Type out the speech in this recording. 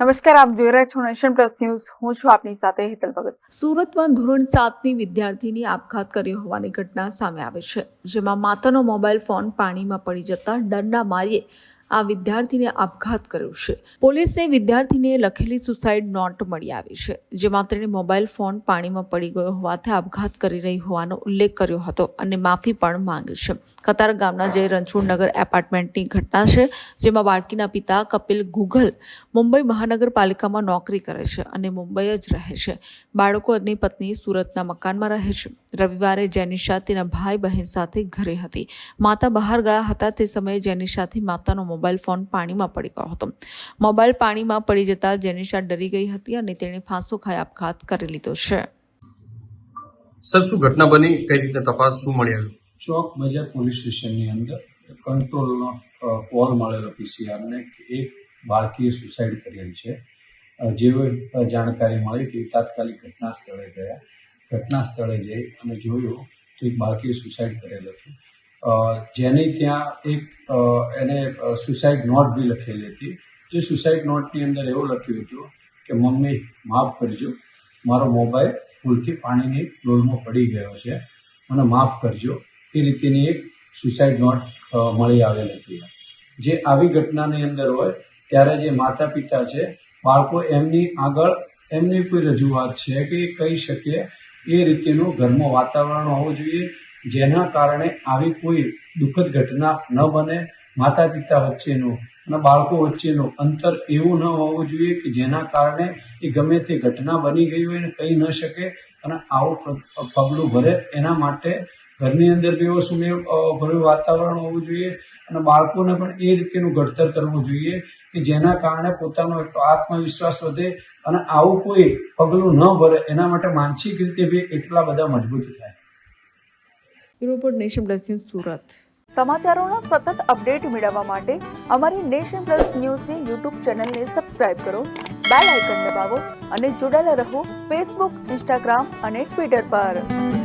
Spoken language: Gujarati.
નમસ્કાર, આપ જોઈ રહ્યા છો નેશન પ્લસ ન્યૂઝ. હું છું આપની સાથે હેતલ ભગત. સુરતમાં ધોરણ સાતની વિદ્યાર્થીની આપઘાત કર્યો હોવાની ઘટના સામે આવી છે, જેમાં માતાનો મોબાઈલ ફોન પાણીમાં પડી જતા ડરના માર્યે આ વિદ્યાર્થીને આપઘાત કર્યો છે. પોલીસને વિદ્યાર્થીને લખેલી સુસાઇડ નોટ મળી આવી છે, જેમાં તેણે મોબાઈલ ફોન પાણીમાં પડી ગયો હોવાથી આપઘાત કરી રહી હોવાનો ઉલ્લેખ કર્યો હતો અને માફી પણ માંગી છે. કતાર ગામના જે રણછોડનગર એપાર્ટમેન્ટની ઘટના છે, જેમાં બાળકીના પિતા કપિલ ગુગલ મુંબઈ મહાનગરપાલિકામાં નોકરી કરે છે અને મુંબઈ જ રહે છે. બાળકો અને પત્ની સુરતના મકાનમાં રહે છે. રવિવારે જેનિશા તેના ભાઈ બહેન સાથે ઘરે હતી. માતા બહાર ગયા હતા તે સમયે જેનિશાથી માતાનો મોબાઈલ ફોન પાણીમાં પડી ગયો હતો. મોબાઈલ પાણીમાં પડી જતા જેનિશા ડરી ગઈ હતી અને તેણે ફાંસો ખાઈ આપઘાત કરી લીધો છે. સર શું ઘટના બની? કઈ રીતે તપાસ શું મળી આવ્યું ચોક બજાર પોલીસ સ્ટેશનની અંદર કંટ્રોલનો કોલ મળેલો પીસીઆરને કે એક બાળકીએ સુસાઇડ કરેલ છે. જેવી જાણકારી મળી કે તાત્કાલિક ઘટના સ્થળે ગયા. ઘટના સ્થળે જઈ અને જોયું તો એક બાળકીએ સુસાઇડ કરેલ હતું. જેની ત્યાં એક એને સુસાઇડ નોટ બી લખેલી હતી. જે સુસાઇડ નોટની અંદર એવું લખ્યું હતું કે, મમ્મી, માફ કરજો. મારો મોબાઈલ ભૂલથી પાણીની ડોલમાં પડી ગયો છે. મને માફ કરજો. એ રીતેની એક સુસાઇડ નોટ મળી આવેલ હતી. જે આવી ઘટનાની અંદર હોય, ત્યારે જે માતા પિતા છે, બાળકો એમની આગળ એમની કોઈ રજૂઆત છે કે એ કહી શકે એ રીતેનું ઘરમાં વાતાવરણ હોવું જોઈએ, જેના કારણે આવી કોઈ દુઃખદ ઘટના ન બને માતા પિતા વચ્ચેનું અને બાળકો વચ્ચેનું અંતર એવું ન હોવું જોઈએ કે જેના કારણે એ ગમે તે ઘટના બની ગઈ હોય ને કહી ન શકે અને આવું પગલું ભરે એના માટે ઘરની અંદર બી એવો સુમેળ ભર્યું વાતાવરણ હોવું જોઈએ અને બાળકોને પણ એ રીતેનું ઘડતર કરવું જોઈએ કે જેના કારણે પોતાનો એટલો આત્મવિશ્વાસ વધે અને આવું કોઈ પગલું ન ભરે એના માટે માનસિક રીતે બી એટલા બધા મજબૂત થાય. Report Nation Plus News Surat. સમાચારોનો સતત અપડેટ મેળવવા માટે અમારી નેશન પ્લસ ન્યૂઝની યુટ્યુબ ચેનલને સબસ્ક્રાઇબ કરો બેલ આઇકન દબાવો અને જોડાયેલા રહો ફેસબુક ઇન્સ્ટાગ્રામ અને ટ્વિટર પર.